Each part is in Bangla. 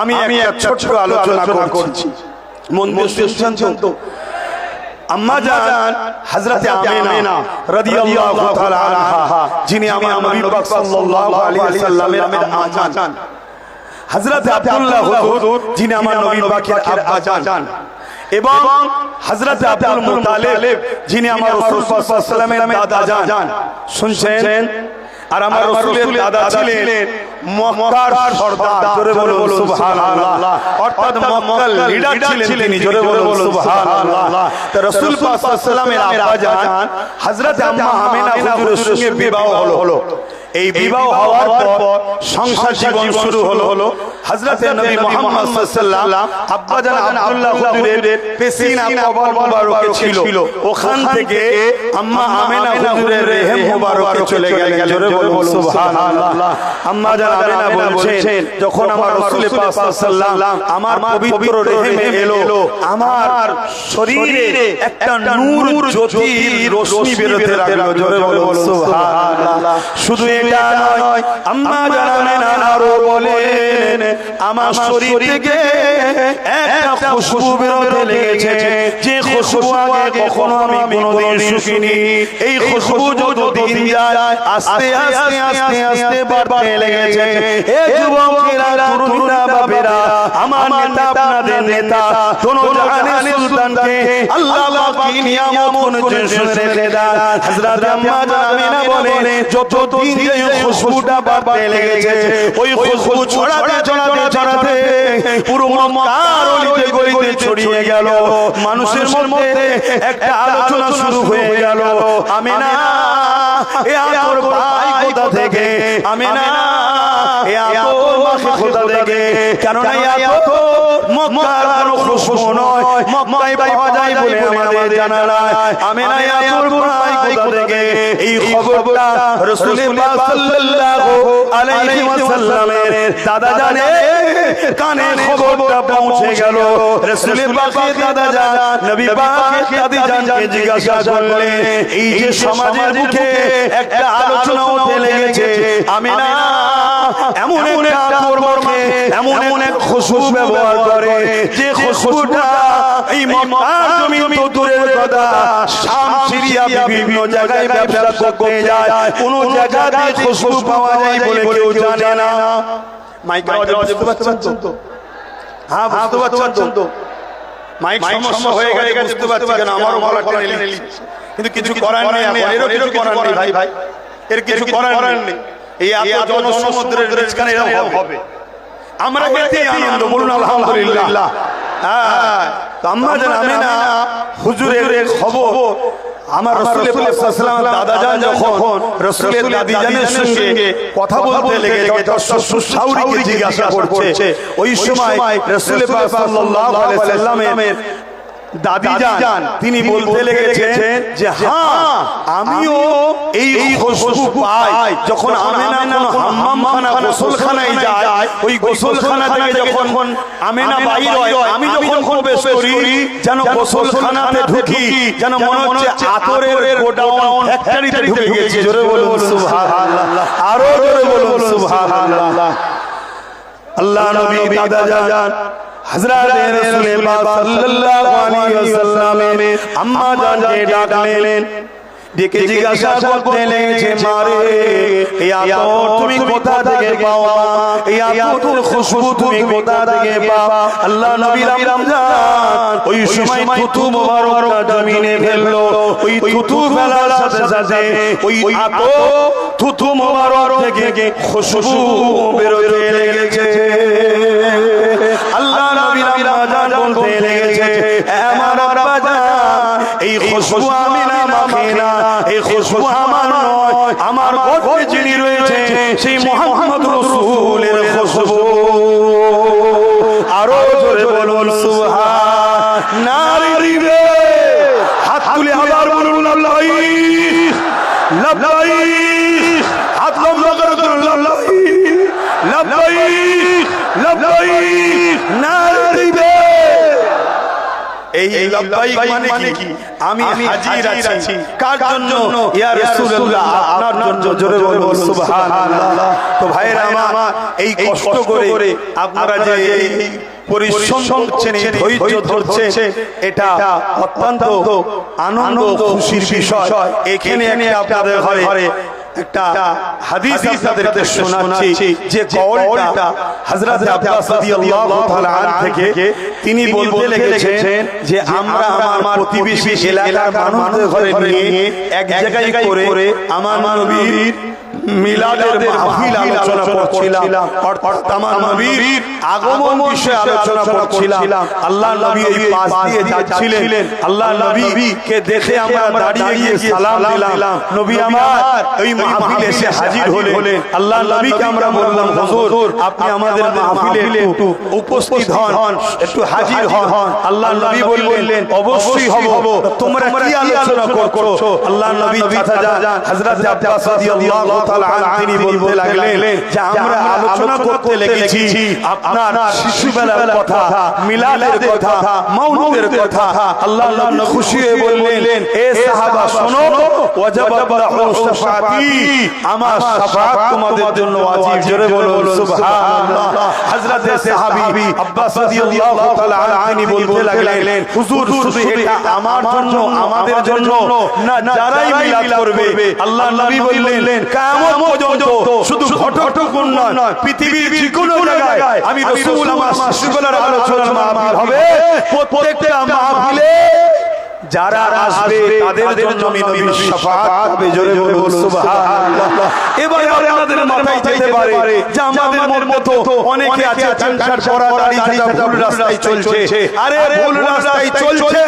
আমি আমি এক ছোট্ট আলোচনা করছি। মন দিয়ে শুনছেন তো আম্মা জান হযরত আমিনা রাদিয়াল্লাহু তাআলা আনহা যিনি আমার নবী পাক সাল্লাল্লাহু আলাইহি ওয়াসাল্লামের আম্মা জান। হযরত আব্দুল্লাহ হুজুর যিনি আমার নবী পাকের আব্বা জান। এবং হযরত আব্দুল মুতালিব যিনি আমার রাসূল সাল্লাল্লাহু আলাইহি ওয়াসাল্লামের দাদা জান। শুনছেন? আর আমার রসুলের দাদা ছিলেন মক্কার সর্দার। জোরে বলুন সুবহানাল্লাহ। অর্থাৎ মক্কার লিডার ছিলেন তিনি জোরে বলুন সুবহানাল্লাহ। তো রাসূল পাক সাল্লাল্লাহু আলাইহি জান হযরত আম্মা আমিনা হুজুরের সঙ্গে বিবাহ হলো। এই বিবাহ হওয়ার পর সংসার জীবন শুরু হলো। হযরত নবী মুহাম্মদ সাল্লাল্লাহু আব্বা জান আব্দুল্লাহ হুজুরের পেশিনা কবর মুবারকে ছিল। ওখান থেকে আম্মা আমিনা হুজুরের রেহেম মুবারকে চলে গেলেন। জোরে বলুন সুবহানাল্লাহ। আম্মা জান আমিনা বলছেন যখন আমার রাসূল পাক সাল্লাল্লাহু আমার পবিত্র রেহেমে এলো আমার শরীরে একটা নূর জ্যোতির রশ্মি বেরোতে লাগল। জোরে বলুন সুবহানাল্লাহ। শুধু এটা নয় আম্মা জানালেন আরও বলেন আমার শরীর থেকে খুশবু বেরোতে লেগেছে যে খুশবু আগে কখনো আমি কোনোদিন শুকিনি এই খুশবু যত দিন যায় আস্তে আস্তে আস্তে আস্তে বাড়তে লেগেছে। এ যুবকেরা তরুণীরা বাপেরা আমার নেতা আপনাদের নেতা কোন জাহানের সুলতানকে আল্লাহ পাক কি নিয়ামত কোন শুনে রেখে দেন। হযরত আম্মা জামিনা বলে যত দিন এই খুশবুটা বাড়তে লেগেছে ওই খুশবু ছড়াতে ছড়াতে ছড়াতে পুরো মক্কার অলিতে গলিতে ছড়িয়ে গেল। মানুষের মধ্যে একটা আলোচনা শুরু হয়ে গেল। আমিনা এ তোর ভাই কোথা থেকে। আমিনা এ তোর মাকে কোথা থেকে। কেননা এত মক্কার কোনো খুশবু নয়। মক্কায় পাওয়া যায় বলে আমাদের জানা নাই। আমিনা এ তোর ভাই কোথা থেকে। এই খবরটা রাসূল পাক সাল্লাল্লাহু আলাইহি ওয়াসাল্লামের দাদা জানে। কানে খবরটা পৌঁছে গেল। রাসূল পাকের দাদা জান নবী পাকের দাদি জানকে জিজ্ঞাসা করলেন। এই যে সমাজের মুখে একটা আলোচনা হতে লেগেছে। আমিনা এমন একটা কর্মকে এমন এক খুশবু ব্যবহার করে। যে খুশবুটা এই জমি তো দূরের কথা। শাম সিরিয়া বিভিন্ন জায়গায় ব্যবসা করতে যায়। কোন জায়গাতে খুশবু পাওয়া যায় বলে কেউ জানে না। মাইক আওয়াজে বুঝতে পারছেন তো? হ্যাঁ বুঝতে পারছেন তো? মাইক সমস্যা হয়ে গেলে বুঝতে পারছি কেন আমারও গলা টেনে নিচ্ছে। কিন্তু কিছু করার নেই এরও কিছু করার নেই। ভাই ভাই। এর কিছু করার নেই। এই এত জনসমুদ্রের মাঝখানে এরকম হবে। আমরা এতেই আনন্দ বলুন আলহামদুলিল্লাহ। হ্যাঁ। আমরা জানি না হুজুরের খবর আমার রসুলের দাদা যান যখন রসুলের দাদি জানের সঙ্গে কথা বলতে লেগে সুসাউরিকে জিজ্ঞাসা করছে। ওই সময় সাল্লামের দাদি তিনি বলতে লেগেছেন যে হ্যাঁ আমিও এই খুশবু পাই যখন আমেনা হাম্মাম খানা গোসলখানায় যায় ওই গোসলখানা থেকে যখন আমেনা বাইর হয় আমি যখন প্রবেশ করি যেন গোসলখানাতে ঢুকি যেন মনে হচ্ছে আতরের গোডাউন ফ্যাক্টরিতে ঢুকে গেছি। জোরে বলুন সুবহানাল্লাহ। আরও জোরে বলুন সুবহানাল্লাহ। আল্লাহ নবী দাদা যান। হযরত রাসূল পাক সাল্লাল্লাহু আলাইহি ওয়াসাল্লাম আম্মা জানকে ডাকলেন। ডেকে জিজ্ঞাসা করতে লেগেছে মারে তুমি কোথা থেকে পাও এই খুশবু তুমি কোথা থেকে পাও আল্লাহ নবী রমজান ওই সময় থুতু মোবারকটা জমিনে ফেলল ওই থুতু ফেলার সাথে সাথে ওই থুতু মোবারক থেকে খুশবু বেরোতে লেগেছে। আল্লাহ নবী রমজান বলতে লেগেছে আমার এই খুশবু আমি খুশবু আমার নয় আমার গর্ভে যিনি রয়েছে সেই মোহাম্মদ রসুলের খুশবু আরও জোরে বলুন সুবহান নারী হাত তুলে আবার বলুন লাল্লাই লাল্লাই হাত লম্বা করে তুলুন লাল্লাই লাল্লাই লাল্লাই নারী দিবে এই লব্বাইক মানে কি? আমি হাজির আছি। কার জন্য ইয়া রাসূলুল্লাহ আপনার জন্য জোরে বলুন সুবহানাল্লাহ। তো ভাইরা আমার এই কষ্ট করে আপনারা যে এই পরিশ্রম করছেন ধৈর্য ধরছেন এটা অত্যন্ত আনন্দ খুশির বিষয়। এখানে আপনাদের ঘরে একটা হাদিস আপনাদেরকে শোনাচ্ছি যে কলটা হযরত আব্বাস রাদিয়াল্লাহু তাআলা থেকে তিনি বলতে লেগেছেন যে আমরা আমার প্রতিবেশী এলাকার মানুষদের ঘরে নিয়ে এক জায়গায় করে আমার নবীর মিলাদের মাহফিল আলোচনা করছিলাম। অর্থাৎ নবীর আগমন বিষয়ে আলোচনা করছিলাম। আল্লাহ নবী এই পাশ দিয়ে যাচ্ছিলেন। আল্লাহ নবী কে দেখে আমরা দাঁড়িয়ে গিয়ে সালাম দিলাম। নবী আমার ওই মাহফিলে এসে হাজির হলেন। আল্লাহ নবীকে আমরা বললাম হুজুর আপনি আমাদের মাহফিলে একটু উপস্থিত হন একটু হাজির হন। আল্লাহ নবী বললেন অবশ্যই হব। তোমরা কি আলোচনা করছ? আল্লাহ নবী চাচা হযরত আব্বাস রাদিয়াল্লাহু তাআলা তিনি বলতে লাগলেন যে আমরা আলোচনা করতে লেগেছি আপনার শিশুবেলার কথা মিলাদের কথা মাউলুদের কথা আল্লাহ নবী খুশি হয়ে বললেন এ সাহাবা শোনো ওয়াজাবাত লাহু আমার শাফাত তোমাদের জন্য ওয়াজিব জোরে বলুন সুবহানাল্লাহ। হযরত সাহাবী আব্বাস রাদিয়াল্লাহু তাআলা আনহু বলতে লাগলেন হুজুর শুধু এটা আমার জন্য আমাদের জন্য না যারাই মিলাদ করবে আল্লাহ নবী বললেন কিয়ামত পর্যন্ত শুধু ঘটকপূর্ণ নয় পৃথিবীর যে কোনো জায়গায় আমি রসুল আমার শিশুবেলার আলোচনা মাহফিল হবে প্রত্যেকটা মাহফিলে যারা আসবে তাদের জন্য আমি নবীর শাফাআত হবে জোরে বলুন সুবহানাল্লাহ। এবারে আপনাদের মাথায় যেতে পারে যে আমাদের মতো অনেকে আছে চানসার পরা দাড়ি ছাড়া ভুল রাস্তায় চলছে। আরে ভুল রাস্তায় চলছে।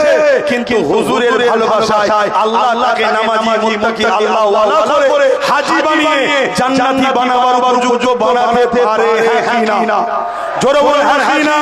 কিন্তু হুজুরের ভালোবাসায় আল্লাহ তাকে নামাজি মুত্তাকি আল্লাহ ওয়ালা করে হাজী বানিয়ে জান্নাতি বানাবার উপযুক্ত বানাতে পারে হ্যাঁ কি না জোরে বলে হ্যাঁ কি না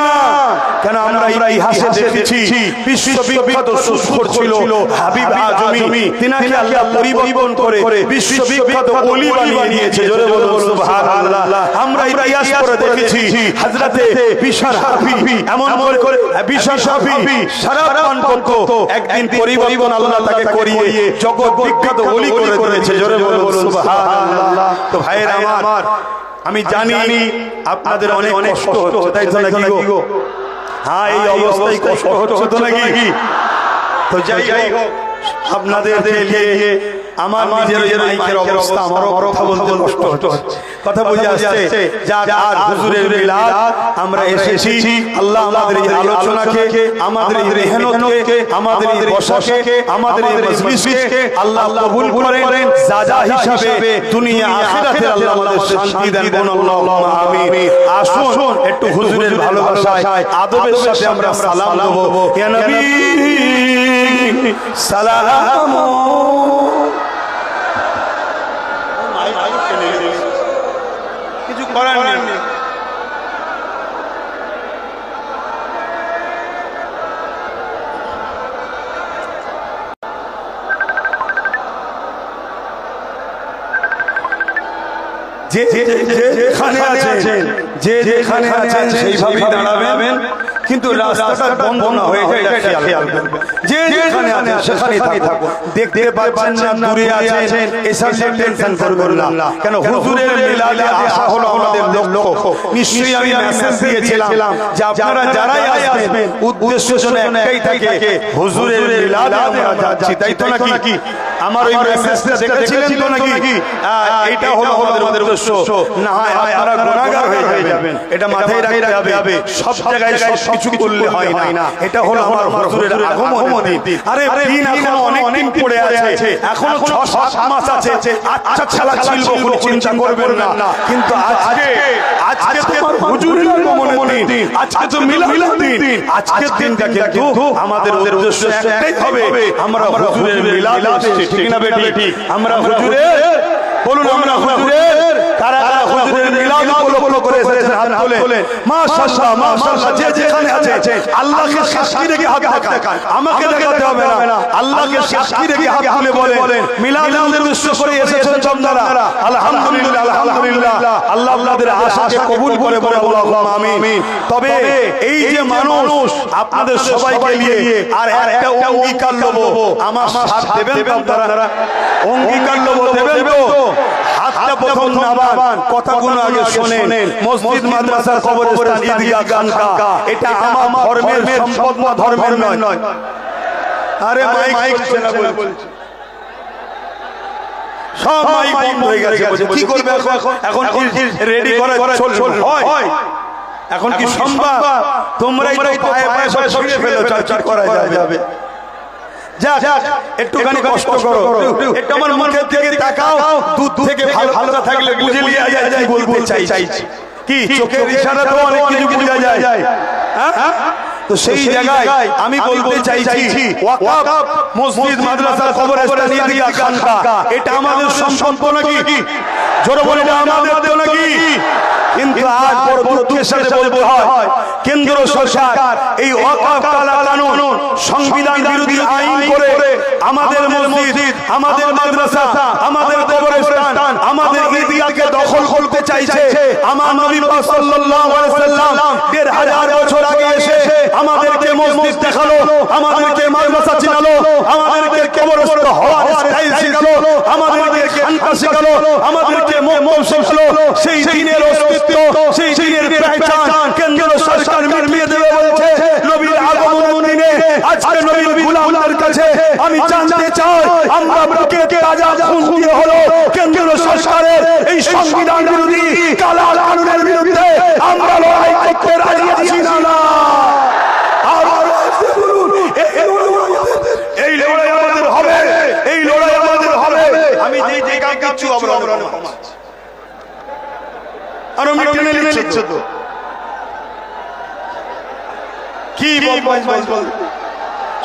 কেন আমরা ইতিহাসে দেখেছি? বিশ্ববিখ্যাত সুস্কর ছিল হাবিব আজমি। তিনাকে আল্লাহ পরিবর্তন করে বিশ্ববিখ্যাত ওলি বানিয়ে দিয়েছে জোরে বলুন সুবহানাল্লাহ। আমরা ইতিহাস করে দেখেছি। হযরতে বিশার হাফি। এমন করে বিশার হাফি সারা পান করত একদিন পরিবর্তন আল্লাহ তাকে করিয়ে জগৎ বিখ্যাত ওলি করে করেছে জোরে বলুন সুবহানাল্লাহ। তো ভাইরা আমার। আমি জানি আপনাদের অনেক কষ্ট হচ্ছে গো? হ্যাঁ এই অবস্থায় কষ্ট হচ্ছে তো নাকি তো যাই হোক আপনাদের আমার নিজের মাইকের অবস্থা আমারও কথা বলতে কষ্ট হচ্ছে। কথা বুঝে আসছে যাক আজ হুজুরের মিলাদ আমরা এসেছি আল্লাহ আমাদের এই আলোচনাকে আমাদের এই মেহনতকে আমাদের এই বসাকে আমাদের এই মজলিসকে আল্লাহ কবুল করেন সাজা হিসাবে দুনিয়া আখিরাতে আল্লাহ আমাদের শান্তি দেন কোন আল্লাহ আমিন। আসুন একটু হুজুরের ভালোবাসায় আদবের সাথে আমরা সালাম দেব। ইয়া নবী সালাম কিছু করার নেই। যে যে যেখানে আছেন যে যেখানে আছেন সেইভাবে দাঁড়াবেন। কিন্তু রাস্তাটা বন্ধ না হয়ে যায় খেয়াল যে যেখানে আছেন সেখানেই থাকুন। দেখতে পাচ্ছেন না দূরে আছেন এসব টেনশন করবেন না। কেন হুজুরের মিলাদে আসা হলো আমাদের লক্ষ্য। নিশ্চয়ই আমি মেসেজ দিয়েছিলাম যে আপনারা যারাই আসবেন উদ্দেশ্য যেন একটাই থাকে হুজুরের মিলাদে আমরা যাচ্ছি। তাই তো নাকি? আমার ওই মেসেজটা দেখেছিলেন তো নাকি? এইটা হলো আমাদের উদ্দেশ্য। না হয় আপনারা হয়ে এটা মাথায় রাখতে হবে। সব জায়গায় সব কিছু করলে হয় না। এটা হলো আমার হুজুরের আগমন আরে দিন এখনও অনেক দিন পড়ে আছে। এখনও 6 7 মাস আছে। আচ্ছা ছালা ছিল কোনো চিন্তা করবেন না। কিন্তু আজকে আজকে তোমার হুজুরের আগমনের দিন। আজকে তো মিলাদ দিন। আজকের দিনটা কিন্তু আমাদের উদ্দেশ্য একটাই হবে। আমরা হুজুরের মিলাদ ঠিক না বেটি? আমরা হুজুরের বলুন আমরা হুজুরের কারা কারা হুজুরের মিলাদ উপলক্ষ করে এসেছেন হাত তোলেন মাশাআল্লাহ মাশাআল্লাহ যে যেখানে আছে আল্লাহকে সাক্ষী রেখে হাত দেখান। আমাকে দেখাতে হবে না। আল্লাহকে সাক্ষী রেখে হাত তুলে বলেন। মিলাদের উদ্দেশ্য করে এসেছেন চন্দারা। আলহামদুলিল্লাহ আলহামদুলিল্লাহ আল্লাহ আপনাদের আশাকে কবুল করে বলে আল্লাহ আমিন। তবে এই যে মানুষ আপনাদের সবাইকে নিয়ে আর একটা অঙ্গীকার লব। আমার সাথ দেবেন আপনারা অঙ্গীকার লব দেবেন তো হাতটা প্রথম কথাগুলো আগে শোনেন। মসজিদ মাদ্রাসা কবরস্থান ঈদগাহ খানকা। এটা আমার ধর্মের সম্পদ না ধর্মের নয়। আরে মাইক মাইক বলছি সব মাইক বন্ধ হয়ে গেছে। কি করবে এখন? এখন কি রেডি করা চল চল হয়। এখন কি সম্ভব? তোমরাই তো পায়ে পায়ে সব ছিঁড়ে ফেলো চর্চা করা যাবে? যাক একটুখানি কষ্ট করো। একটু আমার মুখের থেকে তাকাও থেকে ভালো ভালো থাকলে বুঝে লিয়া যায় কি চাই চাইছি। কি চোখের ইশারা তো অনেক কিছু বোঝা যায়। হ্যাঁ? তো সেই জায়গায় আমি বলতে চাইছি ওয়াকাফ মসজিদ মাদ্রাসা কবরস্থান খানকা। এটা আমাদের সম্পদ নাকি? জোরে বলে আমাদের তো নাকি? কিন্তু আজ বড় দুঃখের সাথে বলতে হয় কেন্দ্র সরকার এই ওয়াকাফ কালা কানুন সংবিধান বিরোধী আইন করে আমাদের মসজিদ আমাদের মাদ্রাসা আমাদের কবরস্থান আমাদের দখল করতে চাইছে। আমার নবী পাক সাল্লাল্লাহু আলাইহি সাল্লাম দেড় হাজার বছর আগে এসে আমাদেরকে মসজিদ দেখাল আমাদেরকে মাদ্রাসা চিনালো আমাদেরকে কবরস্থ হওয়ার স্টাইল শিখালো আমাদেরকে খানকা শিখালো আমাদেরকে মোমম শিখালো সেই দিনের অস্তিত্ব সেই দিনের পেহচান কেন্দ্র সরকার মিটিয়ে দেবে বলেছে নবীর আগমন আজকে নবীর গোলামদের কাছে আমি জানতে চাই আমরা বুকে তাজা খুন দিয়ে হলো কেন্দ্র সরকারের এই সংবিধান বিরোধী কালা কানুনের বিরুদ্ধে আমরা লড়াই করতে রাজি আছি না না। আবার আসতে বলুন, এই লড়াই আমাদের- এই লড়াই আমাদের হবে। এই লড়াই আমাদের হবে। আমি যে যে গান গাচ্ছি আমরা আরও মিটে নিচ্ছে তো। কি বল বল? বল?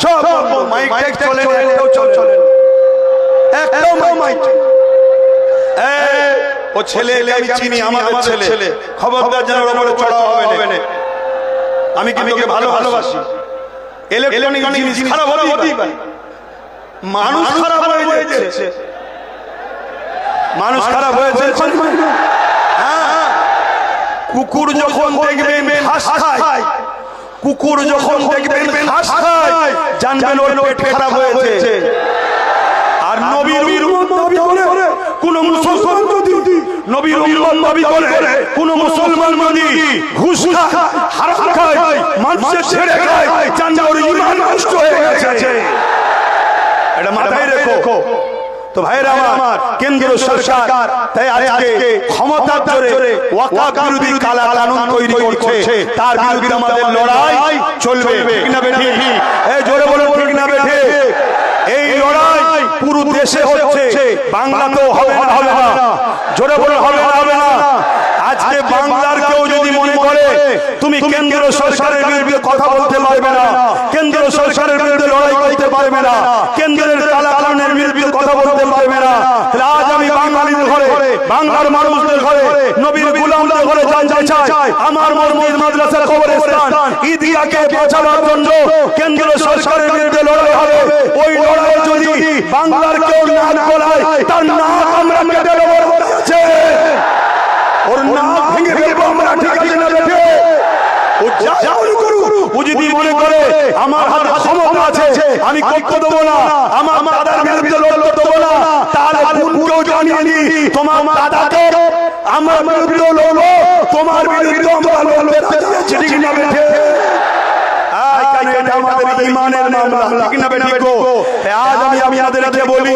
সব বল মাইক টেক চলে না একটাও চলে না একটাও মাইক ও ছেলে আমি চিনি আমাদের ছেলে। খবরদার যেন ওর উপরে চড়া হবে। না আমি কিন্তু ওকে ভালো ভালোবাসি। ইলেকট্রনিক জিনিস খারাপ হতেই পারে। মানুষ খারাপ হয়ে যাচ্ছে। মানুষ খারাপ হয়েছে হ্যাঁ কুকুর যখন দেখবেন ঘাস খায় কুকুর যখন দেখবেন ঘাস খায় জানবেন ওর পেট খারাপ হয়েছে। আর নবীর দাবি করে কোন মুসলমান যদি নবীর উম্মত দাবি করে কোন মুসলমান যদি ঘুষ খায় হারাম খায় মানুষের ছেড়ে খায় জানবে ওর ঈমান নষ্ট হয়ে গেছে। এটা মাথায় রেখো। তো ভাইরা আমার কেন্দ্র সরকার তাই আজকে ক্ষমতার জোরে ওয়াকাফ বিরোধী কালা কানুন তৈরি করছে। তার বিরুদ্ধে আমাদের লড়াই চলবে। ঠিক না বেঠি? এই জোরে বলে ঠিক না বেঠি? এই লড়াই পুরো দেশে হচ্ছে। বাংলাতেও হবে না হবে না। জোরে বলে হবে না হবে না। আজকে বাংলার কেউ যদি মনে করে তুমি কেন্দ্র সরকারের বিরুদ্ধে কথা বলতে পারবে না। কেন্দ্র সরকারের বিরুদ্ধে লড়াই করতে পারবে না। কেন্দ্রের কালা কানুনের বিরুদ্ধে কথা বলতে পারবে না। তাহলে আজ আমি বাঙালিদের ঘরে, বাংলার মানুষদের ঘরে, নবীর গুলামদের ঘরে চাই। আমার মসজিদ মাদ্রাসা কবরস্থান ঈদগাহকে বাঁচানোর জন্য কেন্দ্র সরকারের বিরুদ্ধে লড়াই হবে। ওই লড়াই যদি বাংলার কেউ নাক গলায়, তার নাক আমরা কেটে দেবো ওর নাক ভেঙে ফেলব আমরা, ঠিক আছে না বেঠে? ও যা যদি মনে করে আমার হাতে ক্ষমতা আছে আমি করতে দেবো না আমার দাদার বিরুদ্ধে লড়তে দেবো না তার পুরো জানিয়ে নি তোমার দাদাকে আমার বিরুদ্ধে লড়বো তোমার বিরুদ্ধে আমরা লড়তে ঠিক না কেন এটা আমাদের ঈমানের মামলা। ঠিক না গো? আজ আমি আপনাদেরকে বলি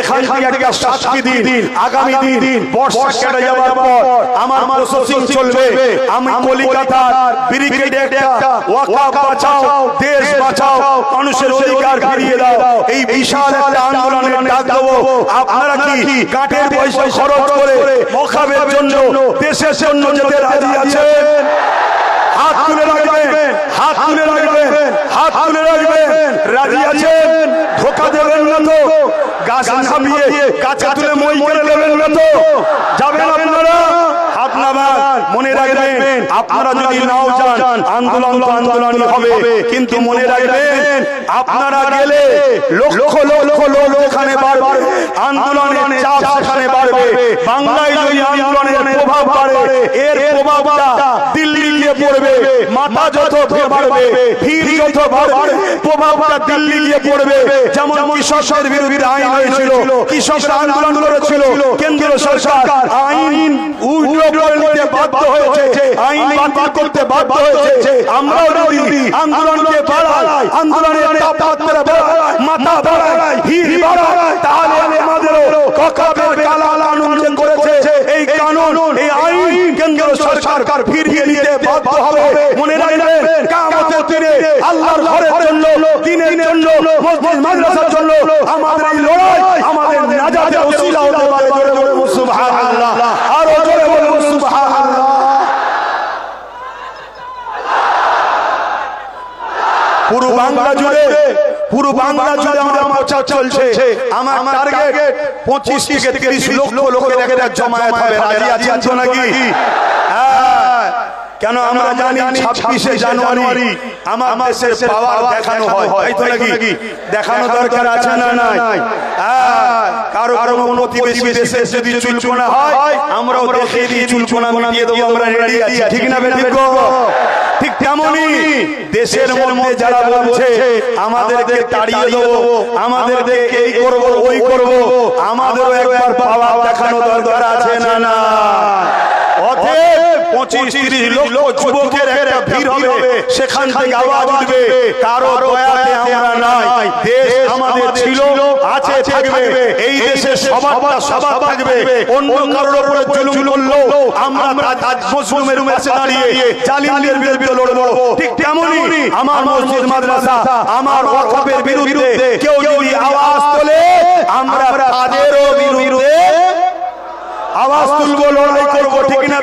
এখান থেকে একটা সাক্ষী দিন আগামী দিন বর্ষা কেটে যাওয়ার পর আমার প্রসেসিং চলবে। আমি কলিকাতার ব্রিগেডে একটা ওয়াকাফ বাঁচাও দেশ বাঁচাও মানুষের অধিকার ফিরিয়ে দাও। এই বিশাল একটা আন্দোলনের ডাক দেবো। আপনারা কি কাঠের পয়সা খরচ করে মখাবের জন্য দেশের জন্য যেতে রাজি আছেন? হাত তুলে রাখবেন হাত তুলে রাখবেন হাত তুলে রাখবেন। রাজি আছেন? ধোকা দেবেন না তো? গাছ নামিয়ে গাছে তুলে মই করে নেবেন না তো? যাবেন আপনারা? হাত নামান মনে রাখবেন আপনারা যদি নাও যান আন্দোলন তো আন্দোলনই হবে। কিন্তু মনে রাখবেন আপনারা গেলে লক্ষ লক্ষ লোক এখানে বাড়বে আন্দোলনের চাপ সেখানে বাড়বে বাংলায় যদি আন্দোলনের প্রভাব বাড়ে এর প্রভাবটা দিল্লি পড়বে মাথা যত বাড়বে ভিড় যত বাড়বে প্রভাবটা দিল্লি গিয়ে পড়বে। যেমন কৃষকের বিরুদ্ধে আইন হয়েছিল কৃষকরা আন্দোলন করেছিল কেন্দ্র সরকার আইন উল্টো করে নিতে বাধ্য হয়েছে আইন বাতিল করতে বাধ্য হয়েছে আমরাও যদি আন্দোলনকে বাড়াই আন্দোলনের তাপমাত্রা বাড়াই মাথা বাড়াই ভিড় বাড়াই তাহলে আমাদেরও ককাবের কালা কানুন যে করেছে এই কানুন এই আইন কেন্দ্র সরকার ফিরিয়ে নিতে বাধ্য হবে মনে রাখবেন কামতের দিনে আল্লাহর ঘরের জন্য দিনের জন্য মসজিদ মাদ্রাসার জন্য আমাদের এই লড়াই আমাদের নাজাতের ওসিলা হতে পারে জোরে বলে সুবহানাল্লাহ। আরও জোরে সুবহানাল্লাহ। পুরো বাংলা জুড়ে পুরো বাংলা জুড়ে আমার প্রচার চলছে। আমার টার্গেট পঁচিশ থেকে তিরিশ লক্ষ লোকের একটা জমায়েত হবে। রাজি আছেন তো নাকি? হ্যাঁ। কেন আমরা জানি ছাব্বিশে জানুয়ারি আমার দেশের পাওয়ার দেখানো হয়। তাই নাকি? দেখানো দরকার আছে না নাই? কারও কারও কোনো প্রতিবেশী দেশে যদি চুলকোনা হয় আমরাও দেখিয়ে দিয়ে চুলকোনা মিটিয়ে দেবো আমরা রেডি আছি। ঠিক না ঠিক তেমনই দেশের মধ্যে যারা বলছে আমাদেরকে তাড়িয়ে দেবো আমাদেরকে এই করব ওই করব আমাদেরও একবার পাওয়া দেখানো দরকার আছে না না পঁচিশ তিরিশ লক্ষ যুবকের একটা ভিড় হবে। সেখান থেকে আওয়াজ উঠবে। কারও দয়াতে আমরা নাই। দেশ আমাদের ছিল আছে থাকবে। এই দেশে সবাবটা সবাব থাকবে। অন্য কারোর উপরে জুলুম করল আমরা আজ মজলুমের কাছে দাঁড়িয়ে জালিমদের বিরুদ্ধে লড়বো। ঠিক তেমনই আমার মসজিদ মাদ্রাসা আমার ওয়াকফের বিরুদ্ধে কেউ যদি আওয়াজ তোলে আমরা তাদেরও বিরুদ্ধে আওয়াজ তুলবো লড়াই করব ঠিক না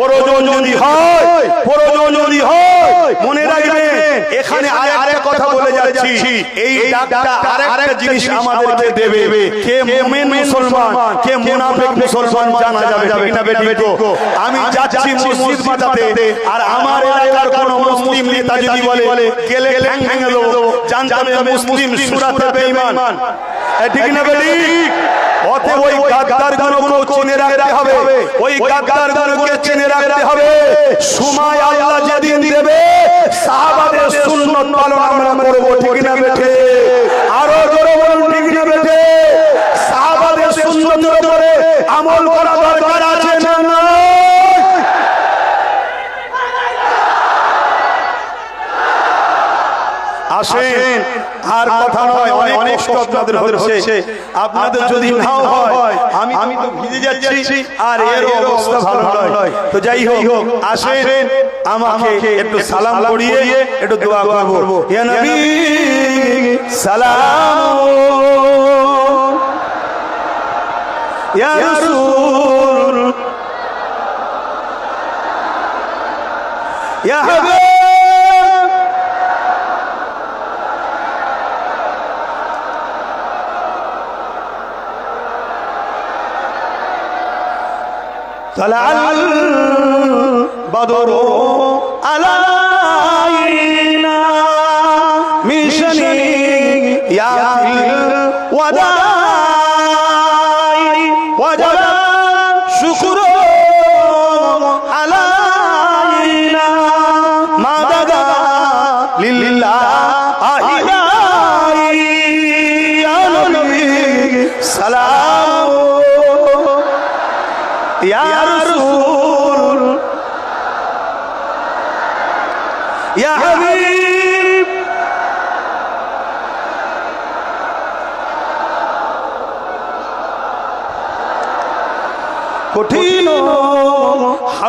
প্রয়োজন যদি হয় প্রয়োজন যদি হয়। মনে রাখবে এখানে আরেকটা কথা বলে যাচ্ছি। এই ডাকটা আরেকটা জিনিস আমাদেরকে দেবে। কে মুমিন মুসলমান কে মুনাফিক মুসলমান জানা যাবে। না আমি যাচ্ছি মসজিদ বাঁচাতে আর আমার এলাকার কোন মুসলিম নেতা যদি বলে গেলে ঠ্যাং ভেঙে দেবো। জানতাম মুসলিম সুরাতে বেঈমান। এ ঠিক না বে ঠিক। অতএব ওই গাদ্দার গুলোকে চিনে রাখতে হবে। ওই গাদ্দার গুলোকে চিনে রাখতে হবে। সময় আল্লাহ যেদিন দেবে সাহাবাদের সুন্নত পালন আমরা করব ঠিক না বেঠে আরও জোরে বলুন ঠিক না বেঠে সাহাবাদের সুন্নতের উপরে আমল করা দরকার আছে না না আসেন আর কথা নয় অনেক কষ্ট আপনাদের হচ্ছে আপনাদের যদি নাও হয় আমি আমি তো ভিজে যাচ্ছি আর এর অবস্থা ভালো নয়। তো যাই হোক আসেন আমাকে একটু সালাম করিয়ে একটু দোয়া করব। ইয়া নবী সালাম। ইয়া রাসূল। ইয়া হাবিব। طلع البدر علينا من شنيعة الوداع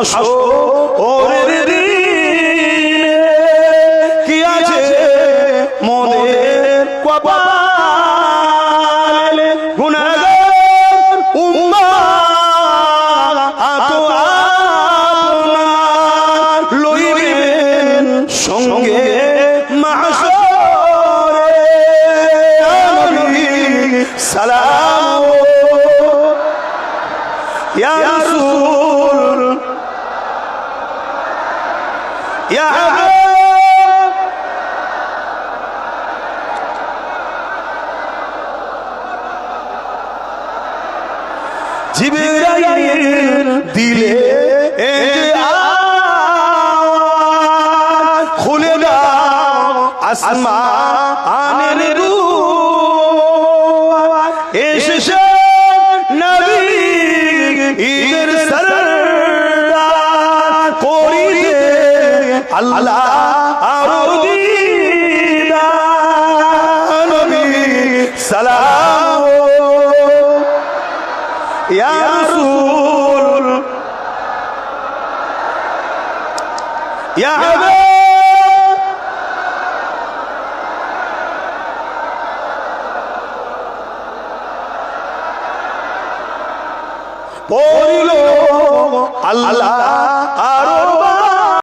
আসো এসেছে